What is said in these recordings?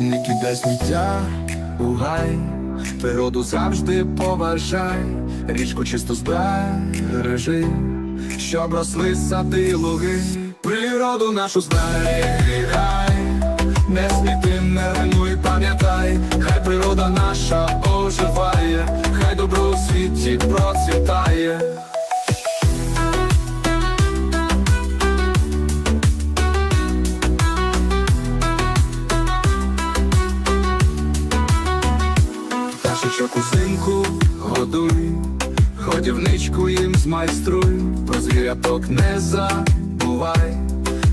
Не кидай сміття у природу завжди поважай, річку чисто збережи, щоб росли сади і луги, природу нашу зберігай, не сміти, не руйнуй, пам'ятай, хай природа наша Пташечок узимку годуй, годівничку їм змайструй, про звіряток не забувай,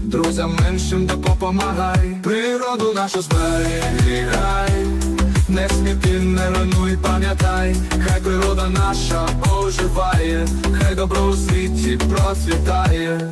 друзям меншим допомагай, природу нашу зберігай, не сміти, не руйнуй, пам'ятай, хай природа наша оживає, хай добро у світі процвітає.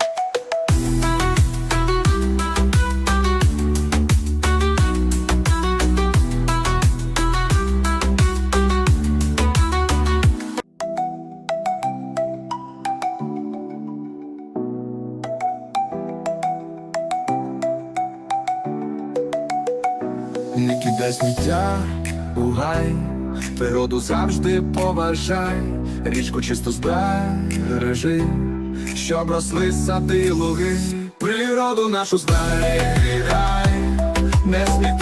Не кидай сміття у природу завжди поважай, річку чисто збережи, щоб росли сади луги, природу нашу зберігай, не сміти,